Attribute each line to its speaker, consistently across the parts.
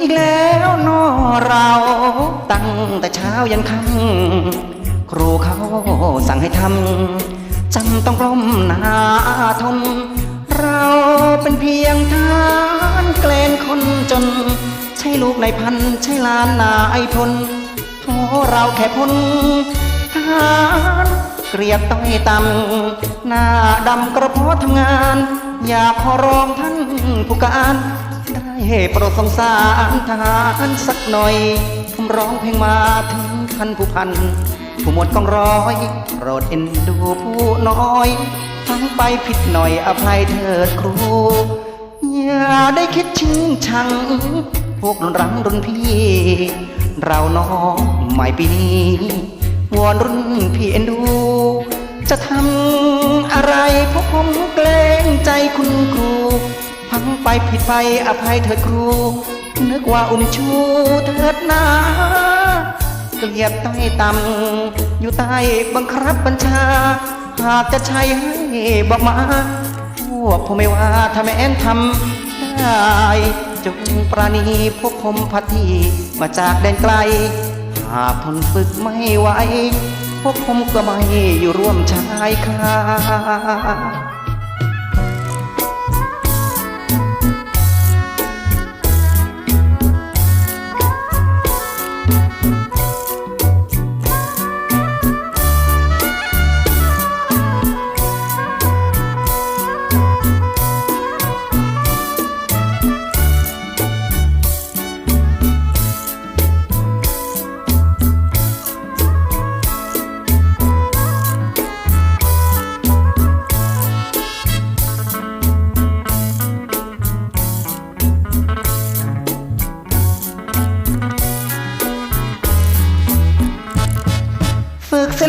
Speaker 1: อีกแล้วนอเรา ตั้งแต่เช้ายันค่ำครูเขาสั่งให้ทำจำต้องกลมหนาทนเราเป็นเพียงทานเกลนคนจน ใช่ลูกในพันใช่หลานนายพลโทเราแค่พลทารเกลียดต้อยต่ำหน้าดำกระเพาะทำงาน อยากขอร้องท่านผู้การ ได้โปรดสงสารทหารสักหน่อย ผมร้องเพลงมาถึงท่านผู้พัน ผู้หมดกองร้อยโปรดเอ็นดูผู้น้อยฟังไปผิดหน่อยอภัยเถิดครู อย่าได้คิดชิงชัง พวกรุ่นรังรุ่นพี่ เราน้องใหม่ปีนี้วอนรุ่นพี่เอ็นดู จะทำอะไรเพราะผมเกรงใจคุณครู พังไปผิดไปอภัยเถิดครู นึกว่าอุ้มชูเถิดนาเกลียดใต้ต่ำอยู่ใต้บังคับบัญชา หากจะใช้ให้บอกมา พวกผมไม่ว่าถ้าแม่นทำได้ จงปราณีพวกผมพัดทีมาจากแดนไกล หากทนฝึกไม่ไหวพวกผมก็ไม่อยู่ร่วมชายคา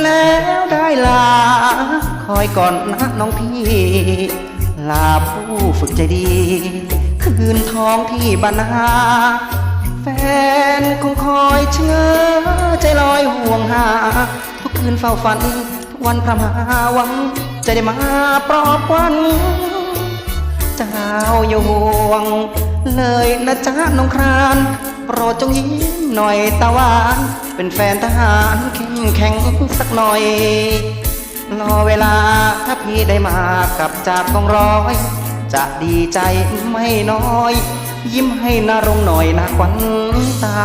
Speaker 1: แล้วได้ลา คอยก่อนนะน้องพี่ ลาผู้ฝึกใจดี คืนท้องที่บรรณาแฟนคงคอยเชื่อใจลอยห่วงหา ทุกคืนเฝ้าฝัน ทุกวันพระมาหวัง จะได้มาปลอบวันเจ้าอยู่ห่วง เลยนะจ๊ะน้องคราน โปรดจงยิ้มหน่อยตะวานเป็นแฟนทหารเข้มแข็งสักหน่อย รอเวลาถ้าพี่ได้มากับจากกองร้อย จะดีใจไม่น้อย ยิ้มให้นารงหน่อยนะควันตา